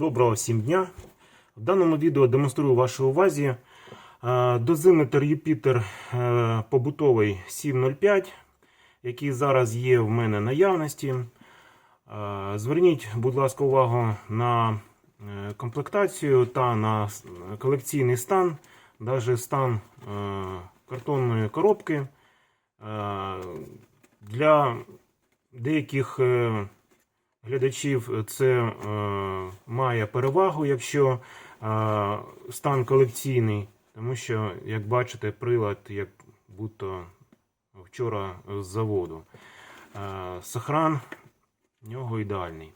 Доброго всім дня! В даному відео демонструю вашій увазі е, дозиметр Юпітер е, побутовий 705, який зараз є в мене наявності. Е, Зверніть, будь ласка, увагу на комплектацію та на колекційний стан, навіть стан картонної коробки. Для деяких глядачів це е, має перевагу, якщо е, стан колекційний, тому що, як бачите, прилад як будто вчора з заводу. Е, сохран в нього ідеальний.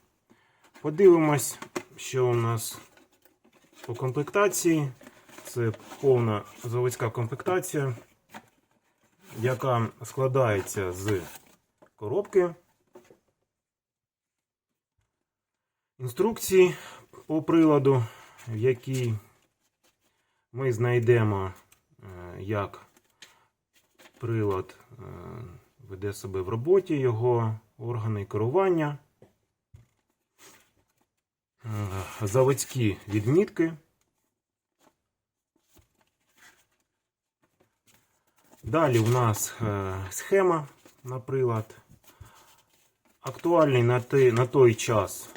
Подивимось, що у нас по комплектації. Це повна заводська комплектація, яка складається з коробки. Інструкції по приладу, в якій ми знайдемо, е, як прилад е, веде себе в роботі, його органи керування, е, заводські відмітки. Далі у нас схема на прилад. Актуальний на той, час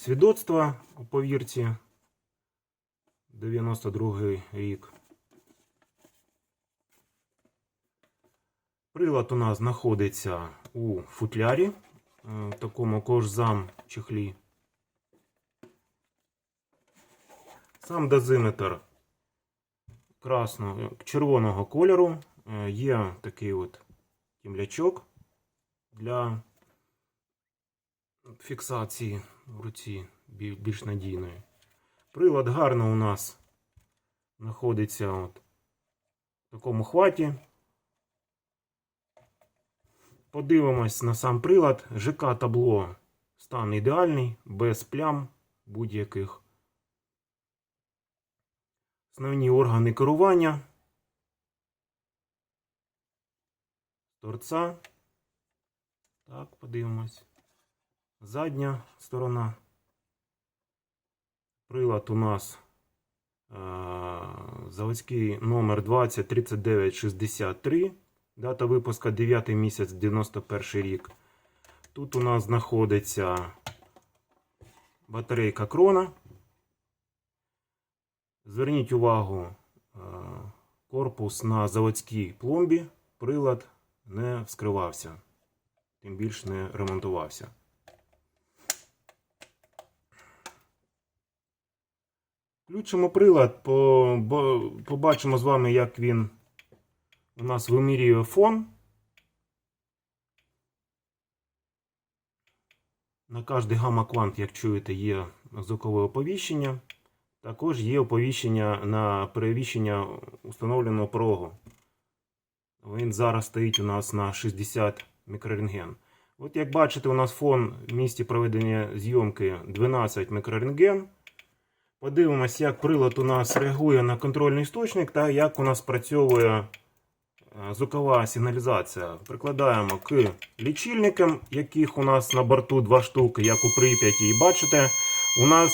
свідоцтва у повірці 92 рік. Прилад у нас знаходиться у футлярі, е, в такому кожзам чехлі. Сам дозиметр красного, червоного кольору. Е, Є такий от тімлячок для фіксації в руці більш надійної. Прилад гарно у нас знаходиться от в такому хваті. Подивимось на сам прилад. ЖК табло стан ідеальний, без плям будь-яких. Основні органи керування. Торця. Так, подивимось. Задня сторона. Прилад у нас е, заводський номер 203963. Дата випуска 9 місяць 91 рік. Тут у нас знаходиться батарейка крона. Зверніть увагу, е, корпус на заводській пломбі. Прилад не вскривався, тим більше не ремонтувався. Включимо прилад, побачимо з вами, як він у нас вимірює фон. На кожний гамма-квант, як чуєте, є звукове оповіщення. Також є оповіщення на перевіщення установленого порогу. Він зараз стоїть у нас на 60 мікрорентген. От як бачите, у нас фон в місці проведення зйомки 12 мікрорентген. Подивимось, як прилад у нас реагує на контрольний істочник та як у нас спрацьовує е, звукова сигналізація. Прикладаємо к лічильникам, яких у нас на борту два штуки, як у Прип'яті. І бачите, у нас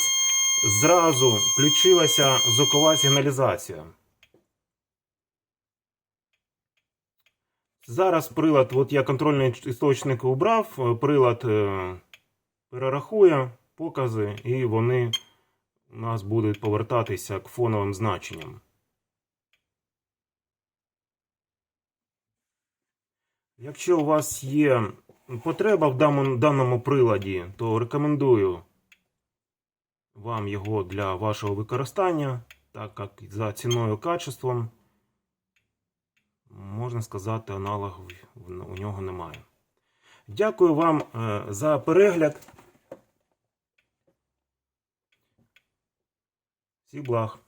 зразу включилася звукова сигналізація. Зараз прилад, от я контрольний істочник убрав, е, прилад е, перерахує покази, і вони у нас будуть повертатися к фоновим значенням. Якщо у вас є потреба в даному, приладі, то рекомендую вам його для вашого використання, так як за ціною качеством, можна сказати, аналогів у нього немає. Дякую вам е, за перегляд. Всіх благ.